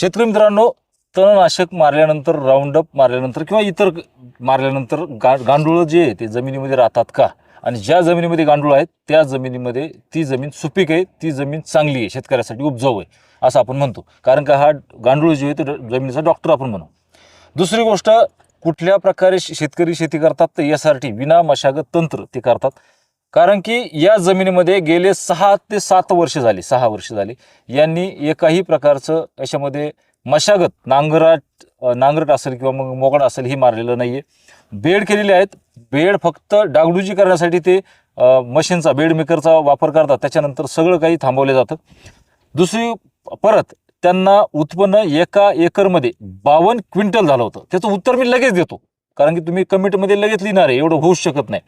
शेतकरी मित्रांनो तणनाशक मारल्यानंतर राऊंडअप मारल्यानंतर किंवा इतर मारल्यानंतर गा गांडूळं जे आहे ते जमिनीमध्ये राहतात का? आणि ज्या जमिनीमध्ये गांडूळ आहेत त्या जमिनीमध्ये ती जमीन सुपीक आहे ती जमीन चांगली आहे शेतकऱ्यासाठी उपजाऊ आहे असं आपण म्हणतो. कारण का हा गांडूळ जे आहे ते जमिनीचा डॉक्टर आपण म्हणू. दुसरी गोष्ट कुठल्या प्रकारे शे- शेतकरी शेती करतात तर यासाठी विना मशागत तंत्र ते करतात. कारण की या जमिनीमध्ये गेले सहा ते सात वर्ष झाली सहा वर्ष झाली. यांनी एकाही प्रकारचं याच्यामध्ये मशागत नांगराट नांगरट असेल किंवा मग मोगडा असेल ही मारलेलं नाही आहे बेड केलेले आहेत. बेड फक्त डागडुजी करण्यासाठी ते मशीनचा बेड मेकरचा वापर करतात. त्याच्यानंतर सगळं काही थांबवलं जातं. दुसरी परत त्यांना उत्पन्न एका एकरमध्ये बावन्न क्विंटल झालं होतं. त्याचं उत्तर मी लगेच देतो. कारण की तुम्ही कमिटीमध्ये लगेच लिहिणार आहे. एवढं होऊच शकत नाही.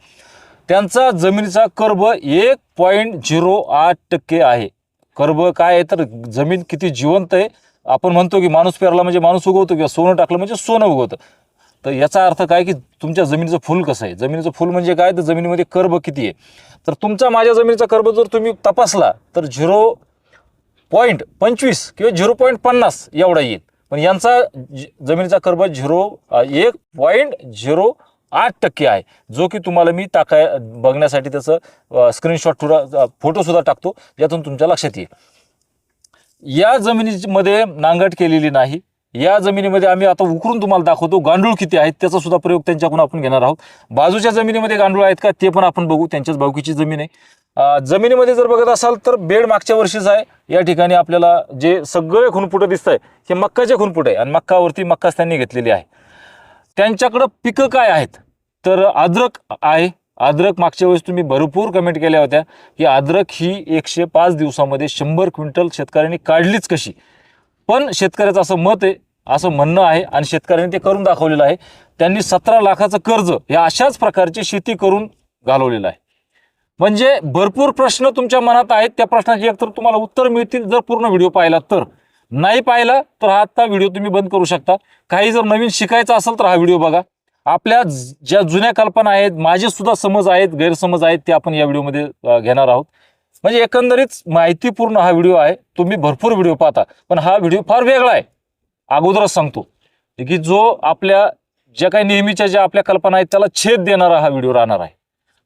त्यांचा जमिनीचा कर्ब एक पॉईंट झिरो आठ टक्के आहे. कर्ब काय आहे? तर जमीन किती जिवंत आहे? आपण म्हणतो की माणूस पेरला म्हणजे माणूस उगवतो किंवा सोनं टाकलं म्हणजे सोनं उगवतं. तर याचा अर्थ काय की तुमच्या जमिनीचं फुल कसं आहे? जमिनीचं फुल म्हणजे काय? तर जमिनीमध्ये कर्ब किती आहे? तर तुमचा माझ्या जमिनीचा कर्ब जर तुम्ही तपासला तर झिरो पॉईंट पंचवीस किंवा झिरो पॉईंट पन्नास एवढा येईल. पण यांचा जमिनीचा कर्ब झिरो एक पॉईंट झिरो आठ टक्के आहे. जो की तुम्हाला मी टाकाय बघण्यासाठी त्याचं स्क्रीनशॉट थोडा फोटोसुद्धा टाकतो ज्यातून तुमच्या लक्षात येईल. या जमिनीमध्ये नांगट केलेली नाही. या जमिनीमध्ये आम्ही आता उकरून तुम्हाला दाखवतो गांडूळ किती आहेत त्याचा सुद्धा प्रयोग त्यांच्याकडून आपण घेणार आहोत. बाजूच्या जमिनीमध्ये गांडूळ आहेत का ते पण आपण बघू त्यांच्याच बावकीची जमीन आहे. जमिनीमध्ये जर बघत असाल तर बेड मागच्या वर्षीच आहे. या ठिकाणी आपल्याला जे सगळे खुनपुटं दिसत आहे हे मक्काचे खुनपुट आहे. आणि मक्कावरती मक्काच त्यांनी घेतलेली आहे. त्यांच्याकडं पिकं काय आहेत? तर अद्रक आहे. अद्रक मागच्या वेळेस तुम्ही भरपूर कमेंट केल्या होत्या. की अद्रक ही एकशे पाच दिवसामध्ये शंभर क्विंटल शेतकऱ्यांनी काढलीच कशी? पण शेतकऱ्याचं असं मत आहे असं म्हणणं आहे आणि शेतकऱ्यांनी ते करून दाखवलेलं आहे. त्यांनी सतरा लाखाचं कर्ज या अशाच प्रकारची शेती करून घालवलेलं आहे. म्हणजे भरपूर प्रश्न तुमच्या मनात आहेत. त्या प्रश्नाची एकतर तुम्हाला उत्तर मिळतील जर पूर्ण व्हिडिओ पाहिला तर. नाही पाहिलं तर हा आत्ता व्हिडिओ तुम्ही बंद करू शकता. काही जर नवीन शिकायचं असेल तर हा व्हिडिओ बघा. आपल्या ज्या जुन्या कल्पना आहेत माझे सुद्धा समज आहेत गैरसमज आहेत ते आपण या व्हिडिओमध्ये घेणार आहोत. म्हणजे एकंदरीत माहितीपूर्ण हा व्हिडिओ आहे. तुम्ही भरपूर व्हिडिओ पाहता. पण हा व्हिडिओ फार वेगळा आहे. अगोदरच सांगतो. की जो आपल्या ज्या काही नेहमीच्या ज्या आपल्या कल्पना आहेत त्याला छेद देणारा हा व्हिडिओ राहणार आहे.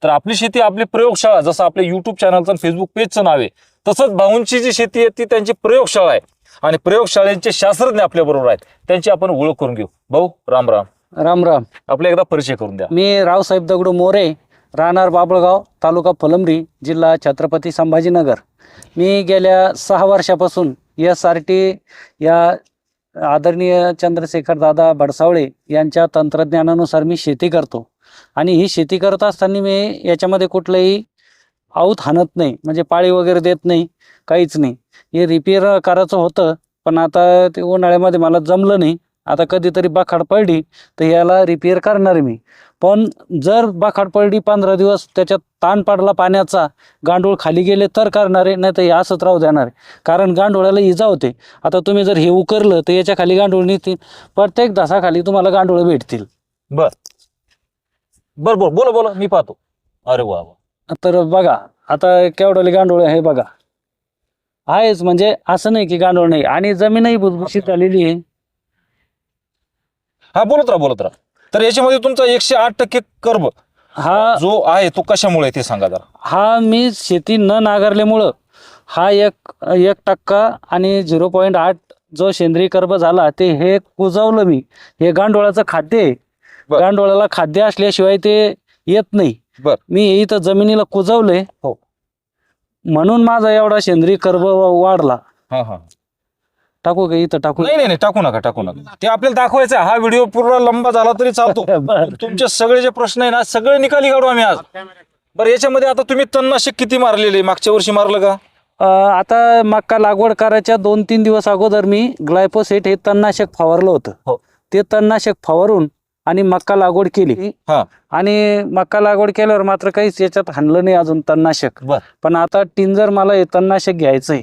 तर आपली शेती आपली प्रयोगशाळा जसं आपल्या युट्यूब चॅनलचं फेसबुक पेजचं नाव आहे तसंच भाऊंची जी शेती आहे ती त्यांची प्रयोगशाळा आहे. आणि प्रयोगशाळेचे शास्त्रज्ञ आपल्या बरोबर आहेत. त्यांची आपण ओळख करून घेऊ. भाऊ राम राम. राम राम. आपला एकदा परिचय करून द्या. मी रावसाहेब दगडू मोरे राहणार बाबळगाव तालुका फलंब्री जिल्हा छत्रपती संभाजीनगर. मी गेल्या सहा वर्षापासून एस आर टी या आदरणीय चंद्रशेखर दादा बडसावळे यांच्या तंत्रज्ञानानुसार मी शेती करतो. आणि ही शेती करत असताना मी याच्यामध्ये कुठलंही आऊत हाणत नाही म्हणजे पाळी वगैरे देत नाही काहीच नाही. हे रिपेअर करायचं होतं पण आता ते उन्हाळ्यामध्ये मला जमलं नाही. आता कधीतरी बाखाड पडली तर याला रिपेअर करणार मी. पण जर बाखाड पडली पंधरा दिवस त्याच्यात ताण पडला पाण्याचा गांडूळ खाली गेले तर करणार आहे नाही तर हे असंच राहू देणार आहे. कारण गांडोळाला इजा होते. आता तुम्ही जर हे उकरलं तर याच्या खाली गांडूळ निघतील. प्रत्येक तासाखाली तुम्हाला गांडूळ भेटतील. बर. बर बोल बोला बोला मी पाहतो. अरे वा वा. तर बघा आता केवढले गांडूळ आहे बघा. आहेच म्हणजे असं नाही की गांडूळ नाही. आणि जमीनही भुसभुशीत झालेली आहे. हा बोलत राहा बोलत राहा. तर याच्यामध्ये तुमचा एकशे आठ टक्के कर्ब हा. जो आहे तो कशामुळे आहे ते सांगा जरा. हा मी शेती न नांगरल्यामुळं हा एक एक टक्का आणि झिरो पॉईंट आठ जो सेंद्रिय कर्ब झाला ते हे कुजवलं मी. हे गांडोळाचं खाद्य आहे. बर. गांडोळाला खाद्य असल्याशिवाय ते येत नाही. बर. मी इथं जमिनीला कुजवलंय हो. म्हणून माझा एवढा सेंद्रिय कर्ब वाढला हा हा टाकू का इथं टाकू नाही नाही नाही टाकू नका टाकू नका ते आपल्याला दाखवायचं आहे. हा व्हिडिओ पूर्ण लंबा झाला तरी चालतो बर. तुमचे सगळे जे प्रश्न आहे ना सगळे निकाली काढू आम्ही आज बरं याच्यामध्ये आता तुम्ही तणनाशक किती मारलेले मागच्या वर्षी मारलं का अ, आता मक्का लागवड करायच्या दोन तीन दिवस अगोदर मी ग्लायपोसेट हे तणनाशक फवारलं होतं हो. ते तणनाशक फवारून आणि मक्का लागवड केली हा. आणि मक्का लागवड केल्यावर मात्र काहीच याच्यात हाणलं नाही अजून तणनाशक बर. पण आता टिंजर मला हे तणनाशक घ्यायचंय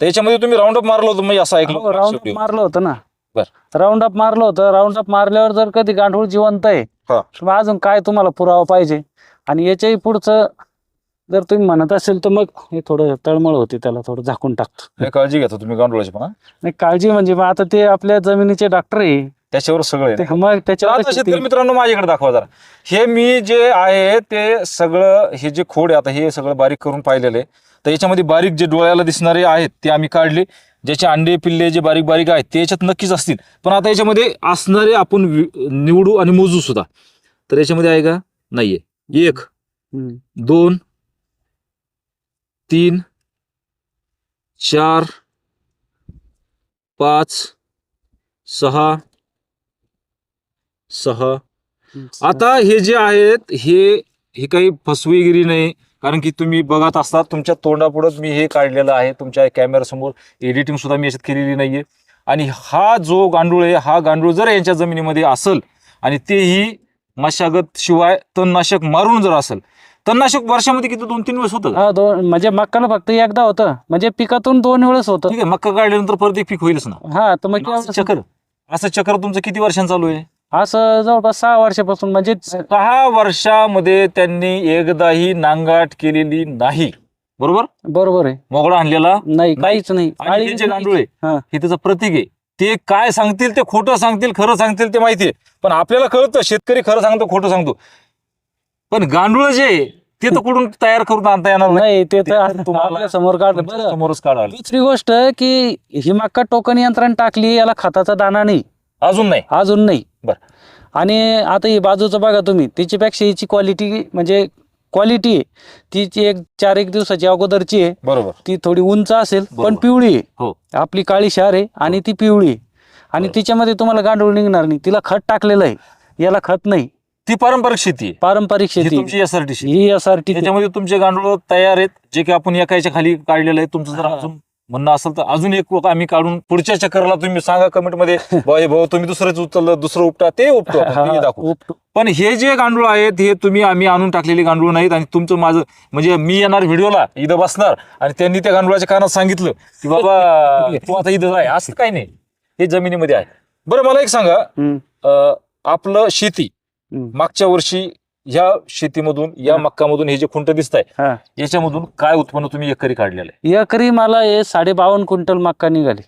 त्याच्यामध्ये तुम्ही राऊंड अप मारलं होतं असं ऐकलं हो, राऊंड अप मारलं होतं ना बर. राऊंड अप मारलं होतं राऊंड अप मारल्यावर जर कधी गांडूळ जिवंत आहे हा. तर मग अजून काय तुम्हाला पुरावा पाहिजे आणि याच्याही पुढचं जर तुम्ही म्हणत असेल तर मग हे थोडं तळमळ होते त्याला थोडं झाकून टाकतो काळजी घेता तुम्ही गांडुळाची पण हा? नाही काळजी म्हणजे मग आता ते आपल्या जमिनीचे डॉक्टर आहे त्याच्यावर सगळं. ते मग त्याच्यावर आता शेतकरी मित्रांनो माझ्याकडे दाखवा जरा. हे मी जे आहे ते सगळं हे जे खोड आहे आता हे सगळं बारीक करून पाहिलेलं आहे. तर याच्यामध्ये बारीक जे डोळ्याला दिसणारे आहेत ते आम्ही काढले. ज्याचे अंडे पिल्ले जे बारीक बारीक आहेत ते याच्यात नक्कीच असतील. पण आता याच्यामध्ये असणारे आपण निवडू आणि मोजू सुद्धा. तर याच्यामध्ये आहे का? नाहीये. एक. दोन तीन चार पाच सहा सहा. आता हे जे आहेत हे हे काही फसवेगिरी नाही. कारण की तुम्ही बघत असतात तुमच्या तोंडापुढंच मी हे काढलेलं आहे. तुमच्या कॅमेऱ्यासमोर एडिटिंग सुद्धा मी याच्यात केलेली नाहीये. आणि हा जो गांडूळ आहे हा गांडूळ जर यांच्या जमिनीमध्ये असेल आणि तेही मशागत शिवाय तणनाशक मारून जर असेल तणनाशक वर्षामध्ये किती दोन तीन वेळेस होतं? हा दोन म्हणजे मक्काला फक्त एकदा होतं. म्हणजे पिकातून दोन वेळेस होतं. ठीक आहे मक्का काढल्यानंतर परत एक पीक होईलच ना. हा तर मग असं चक्र असं चक्र तुमचं किती वर्षांचं चालू आहे? असं जवळपास सहा वर्षापासून म्हणजे सहा वर्षामध्ये त्यांनी एकदाही नांगाट केलेली नाही. बरोबर? बरोबर आहे. मोगळा आणलेला नाही काहीच नाही. आणि हे जे गांडूळ आहे हा. हे त्याचं प्रतीक आहे. ते काय सांगतील ते खोटं सांगतील खरं सांगतील ते माहिती आहे. पण आपल्याला कळतं शेतकरी खरं सांगतो खोटं सांगतो. पण गांडूळ जे आहे, ते तर कुठून तयार करून आणता येणार नाही. ते तर तुम्हाला- आपल्यासमोर काढ बरं समोरच काढाल दुसरी गोष्ट की ही मक्का टोकन यंत्रण टाकली याला खताचा दाना नाही. अजून नाही. अजून नाही. बरं. आणि आता ही बाजूचं बघा तुम्ही त्याच्यापेक्षा हिची क्वालिटी म्हणजे क्वालिटी आहे. तिची एक चार एक दिवसाची अगोदरची आहे. बरोबर. ती थोडी उंच असेल पण. पिवळी आहे. हो. आपली काळी शार आहे आणि ती पिवळी आहे. आणि. तिच्यामध्ये तुम्हाला गांडूळ निघणार नाही. तिला खत टाकलेलं आहे. याला खत नाही. ती पारंपरिक शेती आहे. पारंपरिक शेती तुमची एसआरटी ही एस आर टी त्याच्यामध्ये तुमचे गांडूळ तयार आहेत जे की आपण एकाच्या खाली काढलेलं आहे. तुमचं जर. अजून म्हणणं असेल तर अजून एक आम्ही काढून पुढच्या चक्करला तुम्ही सांगा कमेंटमध्ये भाई भाऊ तुम्ही दुसरंच उचललं दुसरं उपटा ते उपटो दाखवू. पण हे जे गांडूळ आहेत हे तुम्ही आम्ही आणून टाकलेले गांडूळ नाहीत आणि तुमचं माझं म्हणजे मी येणार व्हिडिओला इथं बसणार आणि त्यांनी त्या गांडुळाच्या कानात सांगितलं की बाबा तू आता इथं आहे असं काही नाही. हे जमिनीमध्ये आहे. बरं मला एक सांगा. आपलं शेती मागच्या वर्षी ह्या शेतीमधून या. मक्कामधून हे जे खुंट दिसत आहे याच्यामधून काय उत्पन्न तुम्ही एकरी काढलेलं आहे? एकरी मला हे साडे बावन्न क्विंटल मक्का निघाली.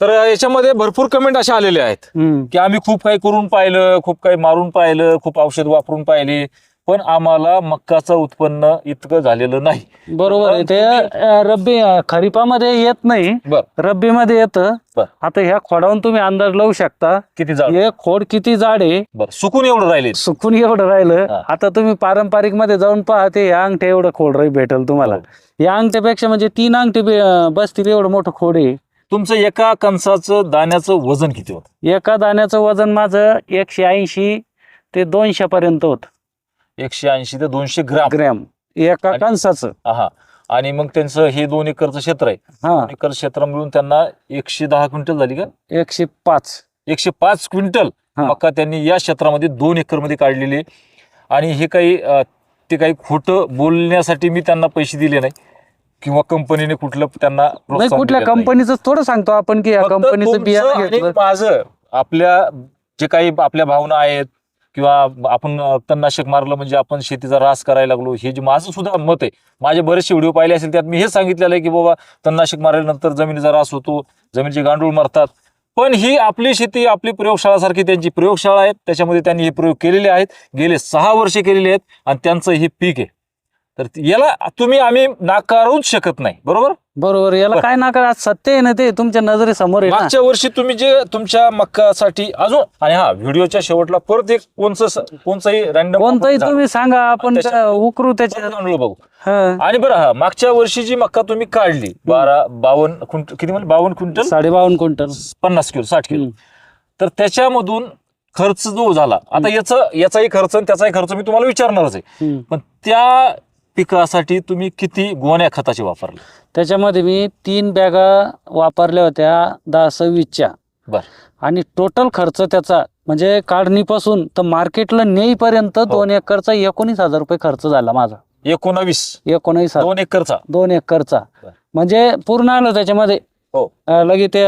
तर याच्यामध्ये भरपूर कमेंट अशा आलेले आहेत. की आम्ही खूप काही करून पाहिलं खूप काही मारून पाहिलं खूप औषध वापरून पाहिले. पण आम्हाला मक्काचं उत्पन्न इतकं झालेलं नाही. बरोबर आहे. ते अं, रब्बी अं, खरीपामध्ये येत नाही. बर. रब्बीमध्ये येतं. बर. आता ह्या खोडावून तुम्ही अंदाज लावू शकता. किती झाड हे खोड किती जाड आहे? बर. सुकून एवढं राहिले सुकून एवढं राहिलं. आता तुम्ही पारंपरिकमध्ये जाऊन पहा ते या अंगठ्या एवढं खोड राही भेटल तुम्हाला. हो. या अंगठ्यापेक्षा म्हणजे तीन अंगठी बे- अं, बसतील एवढं मोठं खोड आहे. तुमचं एका कणसाचं दाण्याचं वजन किती होतं? एका दाण्याचं वजन माझं एकशे ऐंशी ते दोनशे पर्यंत होत. एकशे ऐंशी ते दोनशे ग्राम. ग्रॅम. एका आणि- कणसाचं. हा आणि मग त्यांचं हे दोन एकरचं क्षेत्र आहे. हा. दोन एकर क्षेत्र मिळून त्यांना एकशे दहा क्विंटल झाली का? एकशे पाच. एकशे पाच क्विंटल. हा. मका त्यांनी या क्षेत्रामध्ये दोन एकरमध्ये काढलेली आहे. आणि हे काही अं, ते काही खोटं बोलण्यासाठी मी त्यांना पैसे दिले नाही. किंवा कंपनीने कुठलं त्यांना नाही प्रोत्साहन कुठल्या दिलेलं नाही. कंपनीचं थोडं सांगतो आपण की या फक्त कंपनीचं तुमचं बियाणं आणि घेतलं. माझं आपल्या जे काही आपल्या भावना आहेत किंवा आपण तणनाशक मारलं म्हणजे आपण शेतीचा रास करायला लागलो. हे जे माझं सुद्धा मत आहे. माझे बरेचसे व्हिडिओ पाहिले असेल त्यात मी हे सांगितलेलं आहे की बाबा तणनाशक मारल्यानंतर जमिनीचा रास होतो जमिनीचे गांडूळ मारतात. पण ही आपली शेती आपली प्रयोगशाळासारखी त्यांची प्रयोगशाळा आहे त्याच्यामध्ये त्यांनी हे प्रयोग केलेले आहेत. गेले सहा वर्षे केलेले आहेत आणि त्यांचं हे पीक आहे. तर याला तुम्ही आम्ही नाकारूच शकत नाही बरोबर? बरोबर याला. काय नाकार? सत्य आहे ना ते तुमच्या नजरेसमोर आहे ना. मागच्या वर्षी तुम्ही जे तुमच्या मक्कासाठी अजून आणि हा व्हिडिओच्या शेवटला परत एक कोणचं कोणचंही रॅन्डम कोणताही तुम्ही सांगा आपण त्याच्या- त्या उकरू त्याच्या बघू. हा. आणि बरं हा मागच्या वर्षी जी मक्का तुम्ही काढली बारा बावन्न क्विंटल किती म्हणजे बावन्न क्विंटल? साडे बावन्न क्विंटल. पन्नास किलो साठ किलो. हम्म. तर त्याच्यामधून खर्च जो झाला आता याचा याचाही खर्च आणि त्याचाही खर्च मी तुम्हाला विचारणारच आहे. हम्म. पण त्या पिकासाठी तुम्ही किती गोण्या खताचे वापरले? त्याच्यामध्ये मी तीन बॅगा वापरल्या होत्या दहा सव्वीसच्या बर. आणि टोटल खर्च त्याचा म्हणजे काढणीपासून तर मार्केटला नेईपर्यंत हो. दोन एकरचा एकोणीस हजार रुपये खर्च झाला माझा. एकोणावीस? एकोणीस हजार. दोन एकरचा? दोन एकरचा. म्हणजे पूर्ण आलं त्याच्यामध्ये. हो. अं, लगे ते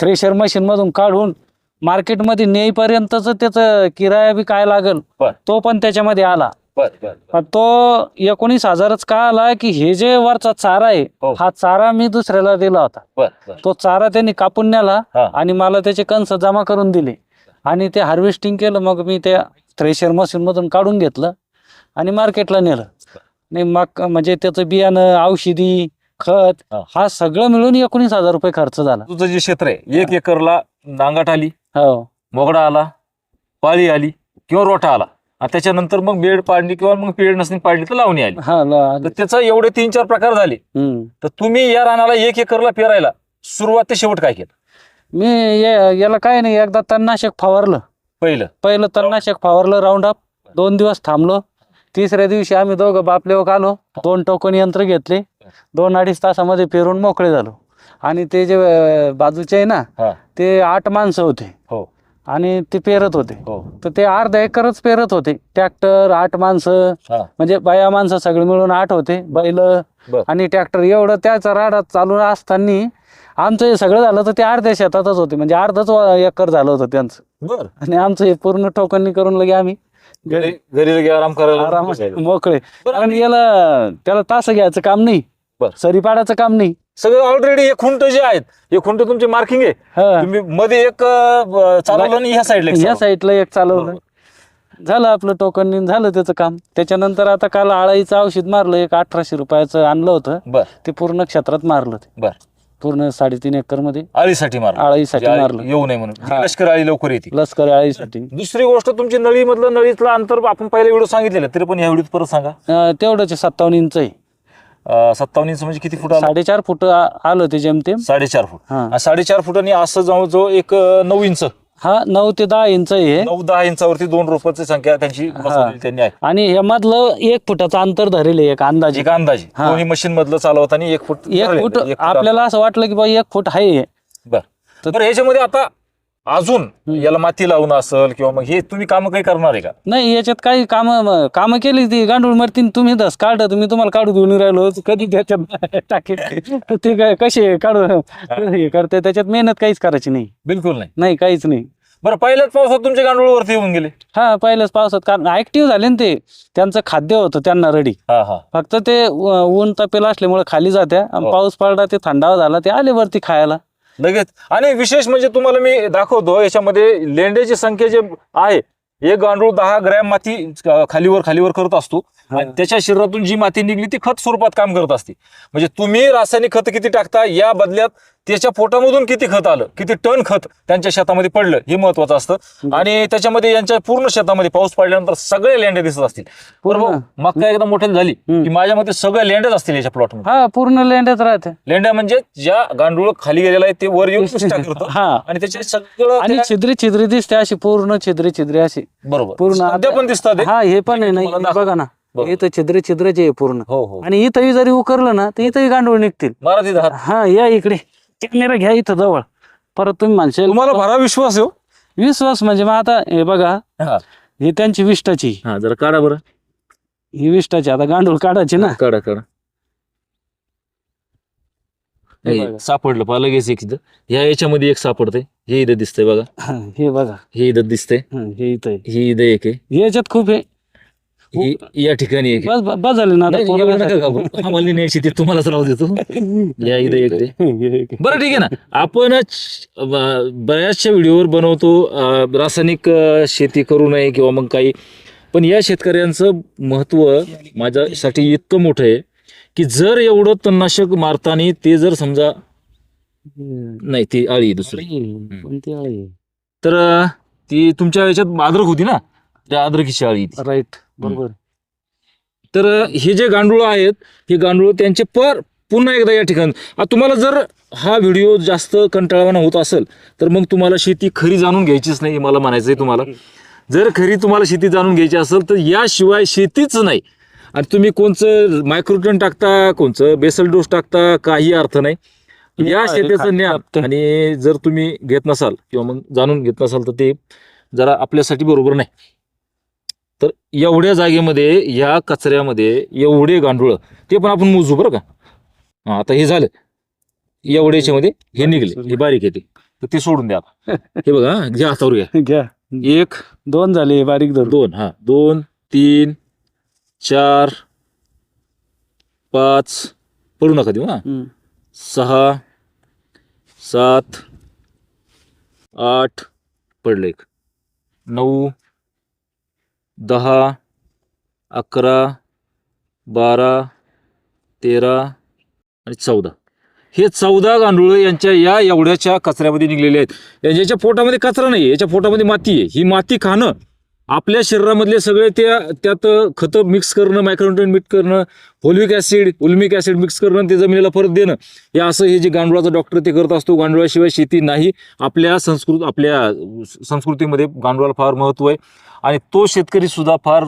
थ्रेशर मशीन मधून काढून मार्केटमध्ये नेईपर्यंतच त्याचं किराया बी काय लागल. तो पण त्याच्यामध्ये आला. बर बर पण तो एकोणीस हजारच का आला की हे जे वरचा चारा आहे हो. हा चारा मी दुसऱ्याला दिला होता. बर बर. तो चारा त्यांनी कापून नेला हा. आणि मला त्याचे कंस जमा करून दिले. आणि ते हार्वेस्टिंग केलं मग मी त्या थ्रेशर मशीन मधून काढून घेतलं आणि मार्केटला नेलं. आणि मग म्हणजे त्याचं बियाणं औषधी खत हा. हा सगळं मिळून एकोणीस हजार रुपये खर्च झाला. तुझं जे क्षेत्र आहे एक एकरला नांगाट आली हो. मोगडा आला पाळी आली किंवा रोटा आला. त्याच्यानंतर मग बेड पाडली किंवा मग पेड नसली पाडली तर लावणी आली. हा ल- तर त्याचा एवढे तीन चार प्रकार झाले. हम्म. तर तुम्ही या रानाला एक एकरला पेरायला सुरुवात ते शेवट काय केलं? मी या- याला काय नाही एकदा तणनाशक फवारलं. पहिलं. पहिलं तणनाशक फवारलं राऊंड अप दोन दिवस थांबलो. तिसऱ्या दिवशी आम्ही दोघं बापलेव आलो. दोन टोकन यंत्र घेतले. दोन अडीच तासामध्ये पेरून मोकळे झालो. आणि ते जे अं, बाजूचे आहे ना हा. ते आठ माणसं होते. हो. आणि ते पेरत होते. हो. तर ते अर्धा एकरच पेरत होते. ट्रॅक्टर आठ माणसं हा. म्हणजे बाया माणसं सगळे मिळून आठ होते बैल बर. आणि ट्रॅक्टर. एवढं त्याचा राडा चालू असताना आमचं हे सगळं झालं तर ते अर्ध्या शेतातच होते. म्हणजे अर्धच वा- एकर झालं होतं त्यांचं. बर. आणि आमचं हे पूर्ण टोकननी करून लगे आम्ही घरी घरी लगे आराम करायला आरामात बसायला. मोकळे. बरं. कारण याला त्याला तास घ्यायचं काम नाही. बरं. सरी पाडायचं काम नाही. सगळं ऑलरेडी हे खुंट जे आहेत हे खुंट तुमची मार्किंग आहे. हा. तुम्ही मध्ये एक अं, चालवलं आणि ह्या साईडला या साईडला एक चालवलं. झालं आपलं टोकन झालं त्याचं काम. त्याच्यानंतर आता काल आळाईचं औषध मारलं एक अठराशे रुपयाचं आणलं होतं. बर. ते पूर्ण क्षेत्रात मारलं ते. बर. पूर्ण साडेतीन एकरमध्ये आळीसाठी मारलं. आळाईसाठी म्हणजे मारलं. येऊ नये म्हणून. हा. लष्कर आळी लवकर येते. लष्कर आळीसाठी. दुसरी गोष्ट तुमची नळी मधलं नळीतलं अंतर आपण पहिल्या व्हिडिओ सांगितलेलं तरी पण या व्हिडिओत परत सांगा. तेवढंच सत्तावन्न इंच आहे. सत्तावन्न इंच म्हणजे किती फूट आलं? साडेचार फूट आ- आलं ते जेमतेम साडेचार फूट. हा. आणि साडेचार फुटांनी असं जवळजवळ एक अं, नऊ इंच. हा नऊ ते दहा इंच आहे हे. नऊ दहा इंचावरती दोन रोपांची संख्या त्यांची बसवलेली त्यांनी आहे. आणि ह्यामधलं एक फुटाचं अंतर धरेल आहे एक अंदाजे. एक अंदाजे. हा. दोन्ही मशीन मधलं चालवताना एक फूट एक फूट आहे. एक फूट आपल्याला असं वाटलं की बा एक फूट आहे हे. बर. तर- बरं ह्याच्यामध्ये आता अजून याला माती लावणं असेल किंवा मग हे तुम्ही काम काही करणार आहे का? नाही याच्यात काही काम कामं केली ती गांडूळ मरतीन तुम्ही दस काढ तुम्ही तुम्हाला काढू देऊन राहिलो कधी त्याच्यात टाकेल ते काय कसे काढू हे करते त्याच्यात मेहनत काहीच करायची नाही. बिलकुल नाही. नाही काहीच नाही. बरं पहिल्याच पावसात तुमच्या गांडूळवरती येऊन गेले. हा पहिल्याच पावसात कारण ऍक्टिव्ह झाले ना ते. त्यांचं खाद्य होतं त्यांना रेडी फक्त ते ऊन तपेल असल्यामुळे खाली जात्या. आणि हो. पाऊस पडला ते थंडावा झाला ते आले वरती खायला. लगेच. आणि विशेष म्हणजे तुम्हाला मी दाखवतो याच्यामध्ये लेंड्याची संख्या जे आहे एक गांडूळ दहा ग्रॅम माती खालीवर खालीवर करत असतो. आणि त्याच्या शरीरातून जी माती निघली ती खत स्वरूपात काम करत असते. म्हणजे तुम्ही रासायनिक खत किती टाकता या बदल्यात त्याच्या पोटामधून किती खत आलं किती टन खत त्यांच्या शेतामध्ये पडलं हे महत्वाचं असतं. आणि त्याच्यामध्ये यांच्या पूर्ण शेतामध्ये पाऊस पडल्यानंतर सगळे लेंड्या दिसत असतील. पूर्ण. बरोबर? मग काय एकदा मोठ्याला झाली. की माझ्या मते सगळ्या लेंड्याच असतील याच्या प्लॉटमध्ये हा पूर्ण लेंड्यात राहते. लेंड्या म्हणजे ज्या गांडूळ खाली गेलेला आहे ते वर येऊन करतो. हा. आणि त्याचे सगळं आणि छिद्री छिद्री दिसते अशी पूर्ण छिद्री छिद्री अशी. बरोबर. पूर्ण पण दिसतात हे. हा पण आहे ना. बघा ना. इथं छिद्री छिद्रचे आहे पूर्ण. हो हो. आणि इथंही जरी उकरलं ना तर इथंही गांडूळ निघतील. हा या इकडे. कॅमेरा घ्या इथं जवळ. परत तुम्ही म्हणशाल तुम्हाला भरा विश्वास हो. विश्वास म्हणजे मग आता हे बघा हा. ही त्यांची विष्टाची हा जरा काढा बरं. ही विष्टाची आता गांडूळ काढायची ना. काढा काढा. हे हे. सापडलं पहा लगेच एक इथं. ह्या याच्यामध्ये एक सापडतंय. हे इथं दिसतंय बघा. हा, हे बघा. हे इथं दिसतंय. हा, हे इथं आहे. ही इथं एक आहे. याच्यात खूप आहे. ही या ठिकाणी एक. बस बस झाले ना नाही, पोरं एवढं नका कसं- घाबरू. आम्हाला न्यायची ते तुम्हालाच राहू देतो या इथं एक. बरं ठीक आहे ना आपणच ब- बऱ्याचशा व्हिडिओवर बनवतो अं, रासायनिक अं, शेती करू नये किंवा मग काही पण या शेतकऱ्यांचं महत्त्व माझ्यासाठी इतकं मोठं आहे की जर एवढं तणनाशक मारताना ते जर समजा. नाही ती आळी आहे दुसरी. कोणती? तर अं, ती तुमच्या याच्यात अद्रक होती ना त्या अद्रकीची आळी. राईट बरोबर. तर हे जे गांडूळ आहेत हे गांडूळ त्यांचे पर पुन्हा एकदा या ठिकाणी तुम्हाला जर हा व्हिडिओ जास्त कंटाळवाना होत असेल तर मग तुम्हाला शेती खरी जाणून घ्यायचीच नाही मला म्हणायचं आहे तुम्हाला जर खरी तुम्हाला शेती जाणून घ्यायची असेल तर याशिवाय शेतीच नाही. आणि तुम्ही कोणचं मायक्रोटन टाकता कोणचं बेसल डोस टाकता काही अर्थ नाही. या शेतीचं ज्ञान. आणि जर तुम्ही घेत नसाल किंवा मग जाणून घेत नसाल तर ते जरा आपल्यासाठी बरोबर नाही. तर एवढ्या जागेमध्ये या कचऱ्यामध्ये एवढे गांडूळ ते पण आपण मोजू बरं का? हा, आता हे झालं. एवढ्याच्या मध्ये हे निघले. हे बारीक आहे ते. तर ते सोडून द्या आता. हे बघा हा, घ्या हातावर घ्या. घ्या. एक दोन झाले बारीक धरून. दोन हा. दोन तीन चार पाच. पडू नका देऊ हा. सहा सात आठ पडलं एक. नऊ दहा अकरा बारा तेरा आणि चौदा. हे चौदा गांडूळ यांच्या या एवढ्याच्या कचऱ्यामध्ये निघलेले आहेत. यांच्या पोटामध्ये कचरा नाही याच्या पोटामध्ये माती आहे. ही माती खाणं आपल्या शरीरामधले सगळे त्या त्यात खतं मिक्स करणं मायक्रोन्यूट्रन मिक्स करणं होलिक ॲसिड उल्मिक ॲसिड मिक्स करणं ते जमिनीला परत देणं हे असं हे जे गांडुळाचा डॉक्टर ते करत असतो. गांडुळाशिवाय शेती नाही. आपल्या संस्कृत आपल्या संस्कृतीमध्ये गांडुळाला फार महत्त्व आहे. आणि तो शेतकरी सुद्धा फार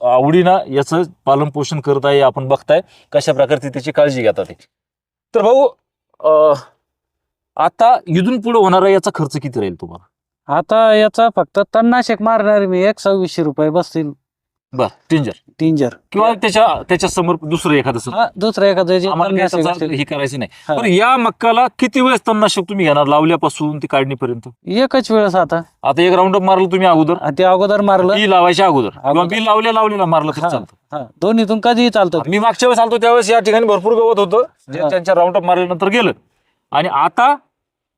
आवडीनं याचं पालन पोषण करत आहे आपण बघताय. कशा प्रकारची त्याची काळजी घेतात तर भाऊ आता इथून पुढे होणारा याचा खर्च किती राहील तुम्हाला? आता याचा फक्त तणनाशक मारणार मी एक सव्वीसशे रुपये बसतील. बर टिंजर टिंजर किंवा त्याच्या त्याच्यासमोर दुसरं एखादं हा दुसरं एखादं जे आम्हाला काही तणनाशक त्याचा असेल. हे करायचं नाही. हा. पण या मक्काला किती वेळेस तणनाशक तुम्ही घेणार? लावल्यापासून ते काढणीपर्यंत? एकच वेळेस आता. आता एक राऊंड मारलं तुम्ही अगोदर? आ, ते अगोदर मारलं. बी लावायच्या अगोदर. किंवा अगोदर. बी लावल्या लावलेला मारलं तरी हा. चालतं. हा. दोन्हीतून कधीही चालतं. मी मागच्या वेळेस आलतो त्यावेळेस या ठिकाणी भरपूर गवत होतं. जे हा. त्यांच्या राऊंड मारल्यानंतर गेलं. आणि आता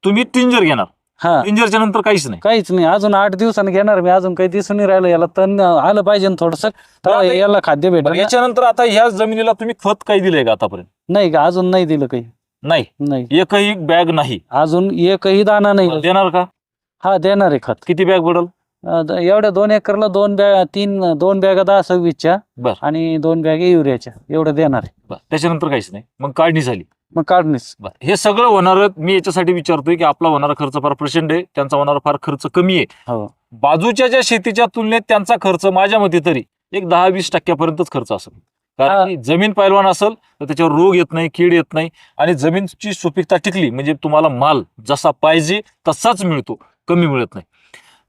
तुम्ही टिंजर घेणार. हा. टिंजरच्या नंतर काहीच नाही. काहीच नाही. अजून आठ दिवसांनी घेणार मी. अजून काही दिसून नाही राहिलं. याला तण आलं पाहिजे थोडस. आता- याला खाद्य बरं, भेटेल याच्यानंतर आता ह्या जमिनीला तुम्ही खत काही दिलंय का आतापर्यंत? नाही का? अजून नाही दिलं काही. नाही. नाही. एकही बॅग नाही. अजून एकही दाना नाही. देणार का? हा देणार आहे खत. किती बॅग पडल अं, द- एवढ्या दोन एकरला दोन बॅग तीन दोन बॅगा दहा सव्वीसच्या बर. आणि दोन बॅग युरियाच्या. एवढं देणार आहे. त्याच्यानंतर काहीच नाही. मग काढणी झाली. मग काढणीच बरं, हे सगळं होणार मी याच्यासाठी विचारतोय की आपला होणारा खर्च फार प्रचंड आहे त्यांचा होणारा फार खर्च कमी आहे. हो. बाजूच्या ज्या शेतीच्या तुलनेत त्यांचा खर्च माझ्या मते तरी एक दहा वीस टक्क्यापर्यंतच खर्च असेल. हा. कारण की जमीन पैलवान असेल तर त्याच्यावर रोग येत नाही कीड येत नाही आणि जमीनची सुपीकता टिकली म्हणजे तुम्हाला माल जसा पाहिजे तसाच मिळतो कमी मिळत नाही.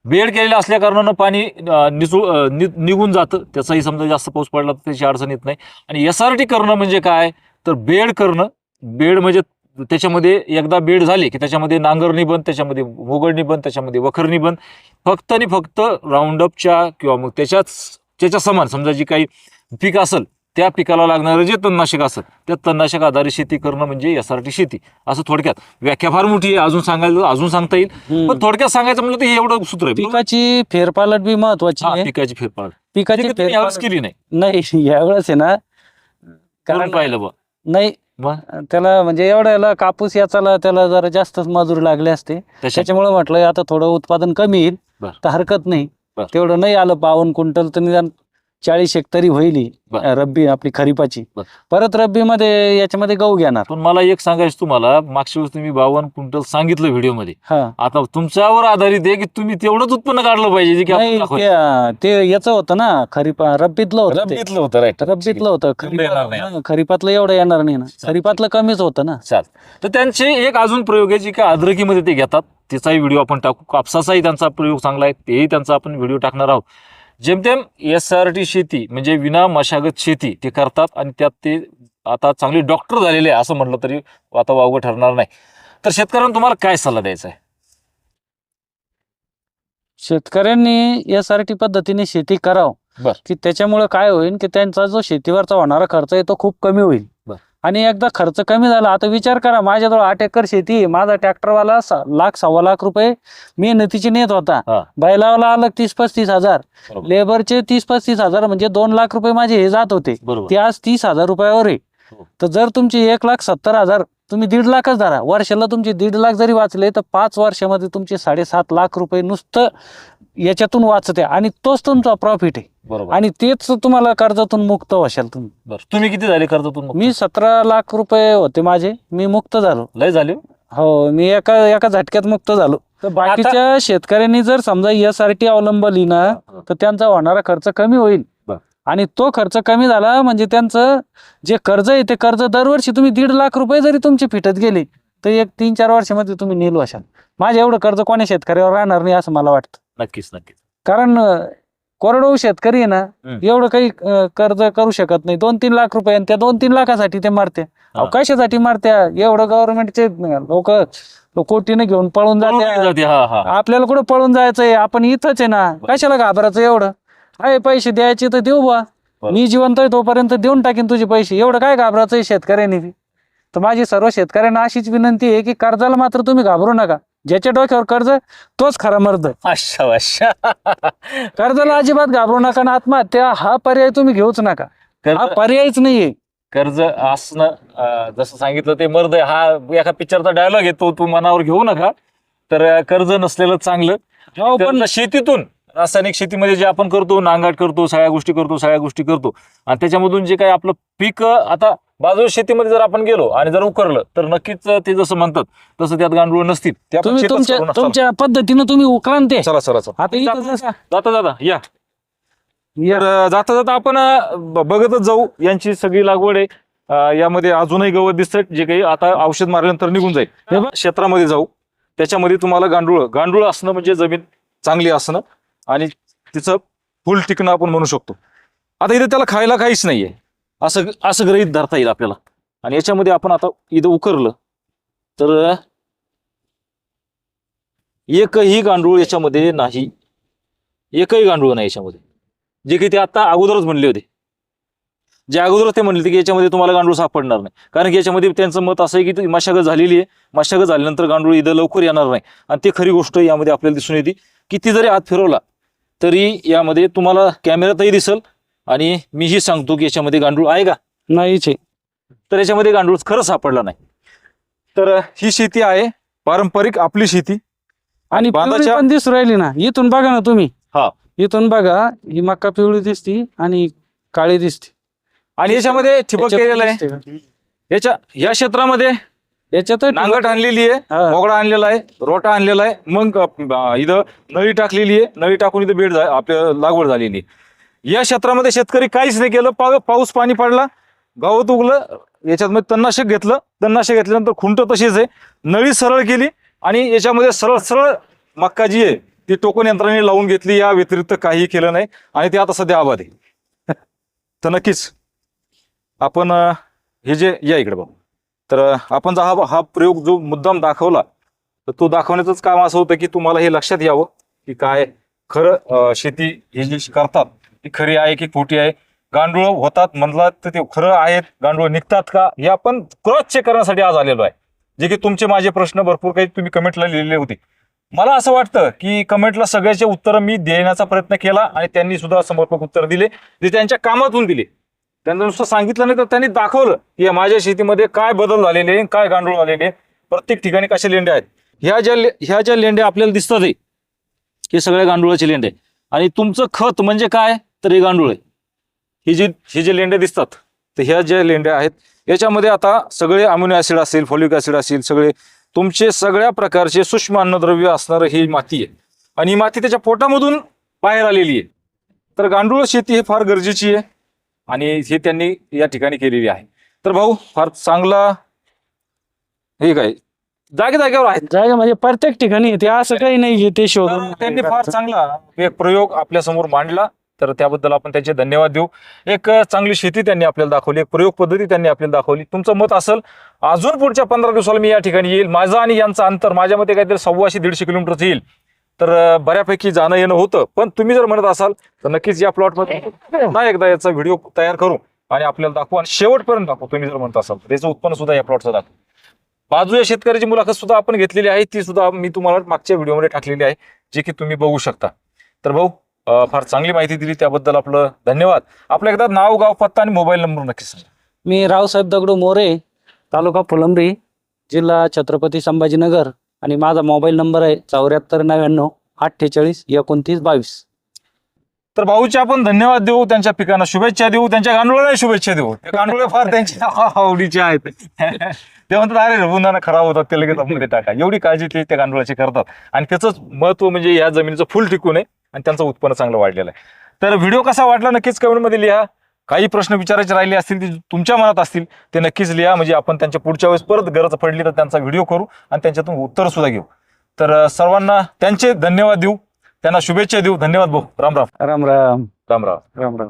बेड केलेल्या असल्या कारणानं पाणी अं, निचूळ अं, नि- निघून जातं. त्याचाही समजा जास्त पाऊस पडला तर त्याची अडचण येत नाही. आणि एस आर टी करणं म्हणजे काय? तर बेड करणं बेड म्हणजे त्याच्यामध्ये एकदा बेड झाले की त्याच्यामध्ये नांगरणी बंद त्याच्यामध्ये मोगडणी बंद त्याच्यामध्ये वखरणी बंद. फक्त आणि फक्त राऊंडअपच्या किंवा मग त्याच्याच त्याच्या समान समजा जी काही पीक असेल त्या पिकाला लागणारं जे तणनाशक असेल त्या तणनाशक आधारित शेती करणं म्हणजे एस आर टी शेती. असं थोडक्यात. व्याख्या फार मोठी आहे अजून सांगायला अजून सांगता येईल. पण थोडक्यात सांगायचं म्हणलं तर हे एवढं सूत्र आहे? पिकाची फेरपालट बी महत्वाची आहे. पिकाची फेरफार. पिकाची केली नाही. नाही यावेळेस आहे ना कारण पाहिलं बा. नाही त्याला म्हणजे एवढ्या याला कापूस याचाला त्याला जरा जास्तच मजूर लागले असते. त्याच्या त्याच्यामुळे म्हटलं आता थोडं उत्पादन कमी येईल. तर हरकत नाही. तेवढं नाही आलं बावन्न क्विंटल तर निदान चाळीस हेक्टरी होईल बर. रब्बी आपली खरीपाची बर. परत रब्बी मध्ये याच्यामध्ये गहू घेणार पण मला एक सांगायचं तुम्हाला मागच्या वेळेस तुम्ही बावन्न क्विंटल सांगितलं व्हिडिओमध्ये हा आता तुमच्यावर आधारित आहे की तुम्ही तेवढंच उत्पन्न काढलं पाहिजे जे की आपण नाही दाखवलं. ते ते याचं होतं ना खरीपा रब्बीतलं होतं ते. रब्बीतलं होतं राईट रब्बीतलं होतं येणार नाही. खरीप- हा, खरीपातलं एवढं येणार नाही ना. खरीपातलं कमीच होतं ना चाल तर त्यांचे एक अजून प्रयोग आहे जे की अद्रकीमध्ये ते घेतात त्याचाही व्हिडिओ आपण टाकू कापसाचाही त्यांचा प्रयोग चांगला आहे तेही त्यांचा आपण व्हिडिओ टाकणार आहोत जेमतेम एस आर टी शेती म्हणजे विना मशागत शेती ते करतात आणि त्यात ते आता चांगले डॉक्टर झालेले आहे असं म्हटलं तरी आता वावगं ठरणार नाही तर शेतकऱ्यांना तुम्हाला काय सल्ला द्यायचा आहे शेतकऱ्यांनी यासाठी पद्धतीने शेती करावं बर. की त्याच्यामुळे काय होईल की त्यांचा जो शेतीवरचा होणारा खर्च आहे तो खूप कमी होईल. आणि एकदा खर्च कमी झाला आता विचार करा माझ्याजवळ आठ एकर शेती माझा ट्रॅक्टरवाला लाख सव्वा लाख रुपये मेहनतीची नेत होता. बैलावाला अलग तीस पस्तीस हजार. लेबरचे तीस पस्तीस हजार म्हणजे दोन लाख रुपये माझे हे जात होते ते आज तीस हजार रुपयावर आहे हो. तर जर तुमची एक लाख सत्तर हजार तुम्ही दीड लाखच धरा. वर्षाला तुमचे दीड लाख जरी वाचले तर पाच वर्षामध्ये तुमचे साडेसात लाख रुपये नुसतं याच्यातून वाचते आणि तोच तुमचा प्रॉफिट आहे. बरोबर. आणि तेच तुम्हाला कर्जातून मुक्त व्हाल तुम्ही. बरं. तुम्ही किती झाले कर्जातून? मी सतरा लाख रुपये होते माझे. मी मुक्त झालो. लय झाले? हो? हो मी एका एका झटक्यात मुक्त झालो. तर बाकीच्या शेतकऱ्यांनी जर समजा टी अवलंबली ना तर त्यांचा होणारा खर्च कमी होईल. बर. आणि तो खर्च कमी झाला म्हणजे त्यांचं जे कर्ज आहे ते कर्ज दरवर्षी तुम्ही दीड लाख रुपये जरी तुमचे फिटत गेले तर एक तीन चार वर्षामध्ये तुम्ही नील व्हाल माझे एवढं कर्ज कोण्या शेतकऱ्यावर राहणार नाही असं मला वाटतं. नक्कीच नक्कीच. कारण कोरडवाहू शेतकरी आहे ना. एवढं काही कर्ज करू शकत नाही. दोन तीन लाख रुपये आणि त्या दोन तीन लाखासाठी ते मारते. कशासाठी मारत्या एवढं गव्हर्नमेंटचे लोक कोटीने घेऊन पळून जाते. आपल्याला कुठं पळून जायचंय? आपण इथंच आहे ना. कशाला घाबरायचं एवढं? आहे पैसे द्यायचे तर देऊ बा. मी जिवंत आहे तोपर्यंत देऊन टाकीन तुझे पैसे. एवढं काय घाबरायचं आहे शेतकऱ्यांनी? तर माझी सर्व शेतकऱ्यांना अशीच विनंती आहे की कर्जाला मात्र तुम्ही घाबरू नका. ज्याच्या डोक्यावर कर्ज तोच खरा मर्द अशा अशा कर्जाला अजिबात घाबरू नका ना आत्महत्या हा पर्याय तुम्ही घेऊच नका. हा पर्यायच नाहीये. कर्ज असणं जसं सांगितलं ते मर्द. हा एका पिक्चरचा डायलॉग येतो तू मनावर घेऊ नका. तर कर्ज नसलेलं चांगलं. हो पण शेतीतून. रासायनिक शेतीमध्ये जे आपण करतो नांगाट करतो सगळ्या गोष्टी करतो सगळ्या गोष्टी करतो. आणि त्याच्यामधून जे काही आपलं पीक आता बाजू शेतीमध्ये जर आपण गेलो आणि जर उकरलं तर नक्कीच ते जसं म्हणतात तसं त्यात गांडूळ नसतील. ते आपण तुम्ही शेतच तुमच्या पद्धतीनं तुम्ही उक्रांते चला चला चला. आता इथं जसं- जाता जाता. या. तर जाता जाता आपण ब- बघतच जाऊ. यांची सगळी लागवड आहे. अं, यामध्ये अजूनही गवत दिसतंय. जे काही आता औषध मारल्यानंतर निघून जाईल. हे बघ. क्षेत्रामध्ये जाऊ. त्याच्यामध्ये तुम्हाला गांडूळ गांडूळ असणं म्हणजे जमीन चांगली असणं. आणि तिचं फुल टिकणं आपण म्हणू शकतो. आता इथे त्याला खायला काहीच नाहीये. असं असं ग्रहित धरता येईल आपल्याला. आणि याच्यामध्ये आपण आता इथं उकरलं तर एकही गांडूळ याच्यामध्ये नाही. एकही गांडूळ नाही याच्यामध्ये. जे की ते आता अगोदरच म्हणले होते. जे अगोदरच ते म्हणले होते की याच्यामध्ये तुम्हाला गांडूळ सापडणार नाही. कारण की याच्यामध्ये त्यांचं मत असं आहे की मशागत झालेली आहे. मशागत झाल्यानंतर गांडूळ इथं लवकर येणार नाही. आणि ते खरी गोष्ट यामध्ये आपल्याला दिसून येते किती जरी आत फिरवला तरी यामध्ये तुम्हाला कॅमेऱ्यातही दिसल आणि मीही सांगतो की याच्यामध्ये गांडूळ आहे का? नाहीच आहे. तर याच्यामध्ये गांडूळ खरं सापडला नाही. तर ही शेती आहे पारंपरिक आपली शेती. आणि बांधाच्या- पिवळी पण दिसू राहिली ना. इथून बघा ना तुम्ही. हा. इथून बघा ही मक्का पिवळी दिसती आणि काळी दिसते. आणि याच्यामध्ये ठिबक केलेलं आहे? याच्या या क्षेत्रामध्ये याच्यात नांगट आणलेली आहे. मोगडा आणलेला आहे रोटा आणलेला आहे मग इथं नळी टाकलेली आहे नळी टाकून इथं बेड आपल्या लागवड झालेली आहे. या क्षेत्रामध्ये शेतकरी काहीच नाही केलं पाव पाऊस पाणी पडला गवत उगलं याच्यात तणनाशक घेतलं तणनाशक घेतल्यानंतर खुंट तशीच आहे नळी सरळ केली आणि याच्यामध्ये सरळ सरळ मक्का जी आहे ती टोकन यंत्राने लावून घेतली या व्यतिरिक्त काही केलं नाही आणि ते आता सध्या आबाद आहे. तर नक्कीच आपण हे जे या इकडे बघू. तर आपण जर हा हा प्रयोग जो मुद्दाम दाखवला तर तो दाखवण्याचंच काम असं होतं की तुम्हाला हे लक्षात यावं की काय खरं शेती हे जे करतात ती खरी आहे की खोटी आहे? गांडूळ होतात म्हणला तर ते खरं आहेत? गांडूळ निघतात का? हे आपण क्रॉस चेक करण्यासाठी आज आलेलो आहे. जे की तुमचे माझे प्रश्न भरपूर काही तुम्ही कमेंटला लिहिलेले होते. मला असं वाटतं की कमेंटला सगळ्याचे उत्तर मी देण्याचा प्रयत्न केला आणि त्यांनी सुद्धा समर्पक उत्तर दिले. ते त्यांच्या कामातून दिले. त्यांना नुसतं सांगितलं नाही तर त्यांनी दाखवलं की माझ्या शेतीमध्ये काय बदल झालेले आहे, काय गांडूळ झालेले आहे, प्रत्येक ठिकाणी कसे लेंडे आहेत. ह्या ज्या ले- ह्या ज्या लेंड्या आपल्याला दिसतात आहे, हे सगळ्या गांडुळाचे लेंडे. आणि तुमचं खत म्हणजे काय तर हे गांडूळ आहे. हे जे हे जे लेंडे दिसतात तर ह्या ज्या लेंड्या आहेत याच्यामध्ये आता सगळे अमिनो ऍसिड असेल फॉलिक ऍसिड असेल सगळे तुमचे सगळ्या प्रकारचे सूक्ष्म अन्नद्रव्य असणारं ही माती आहे. आणि ही माती त्याच्या पोटामधून बाहेर आलेली आहे. तर गांडूळ शेती हे फार गरजेची आहे. आणि हे त्यांनी या ठिकाणी केलेली आहे. तर भाऊ फार चांगला हे काय? जागे जागेवर आहेत. जागा म्हणजे प्रत्येक ठिकाणी येते असं काही नाही आहे ते शोधून त्यांनी फार चांगला एक प्रयोग आपल्यासमोर मांडला. तर त्याबद्दल आपण त्यांचे धन्यवाद देऊ. एक चांगली शेती त्यांनी आपल्याला दाखवली एक प्रयोग पद्धती त्यांनी आपल्याला दाखवली. तुमचं मत असेल अजून पुढच्या पंधरा दिवसाला मी या ठिकाणी येईल. माझं आणि यांचं अंतर माझ्या मते काहीतरी सव्वाशे दीडशे किलोमीटरचं येईल. तर बऱ्यापैकी जाणं येणं होतं. पण तुम्ही जर म्हणत असाल तर नक्कीच या प्लॉटमध्ये पुन्हा एकदा याचा व्हिडिओ तयार करू आणि आपल्याला दाखवू. आणि शेवटपर्यंत दाखवू तुम्ही जर म्हणत असाल तर. उत्पन्न सुद्धा या प्लॉटचं दाखवू. बाजू या शेतकऱ्याची मुलाखत सुद्धा आपण घेतलेली आहे. ती सुद्धा मी तुम्हाला मागच्या व्हिडिओमध्ये टाकलेली आहे जे की तुम्ही बघू शकता. तर भाऊ फार चांगली माहिती दिली. त्याबद्दल आपलं धन्यवाद. आपलं एकदा नाव गाव पत्ता आणि मोबाईल नंबर नक्की सांगा. मी रावसाहेब दगडू मोरे तालुका फुलंब्री जिल्हा छत्रपती संभाजीनगर. आणि माझा मोबाईल नंबर आहे चौऱ्याहत्तर नव्याण्णव अठ्ठेचाळीस एकोणतीस बावीस. तर भाऊचे आपण धन्यवाद देऊ. त्यांच्या पिकांना शुभेच्छा देऊ. त्यांच्या गांडुळाला शुभेच्छा देऊ. ते गांडुळे फार त्यांच्या आवडीचे आहेत. ते म्हणतात अरे रघुनाना खराब होतात ते लगेच मध्ये टाका. एवढी काळजी ते त्या गांडुळाची करतात. आणि त्याचंच महत्त्व म्हणजे या जमिनीचं फुल टिकून आहे आणि त्यांचं उत्पन्न चांगलं वाढलेलं आहे. तर व्हिडिओ कसा वाटला नक्कीच कमेंटमध्ये लिहा. काही प्रश्न विचारायचे राहिले असतील ते तुमच्या मनात असतील ते नक्कीच लिहा. म्हणजे आपण त्यांच्या पुढच्या वेळेस परत गरज पडली तर त्यांचा व्हिडिओ करू आणि त्यांच्यातून उत्तर सुद्धा घेऊ. तर सर्वांना त्यांचे धन्यवाद देऊ. त्यांना शुभेच्छा देऊ. धन्यवाद भाऊ. राम राम. राम राम. राम राम. राम राम.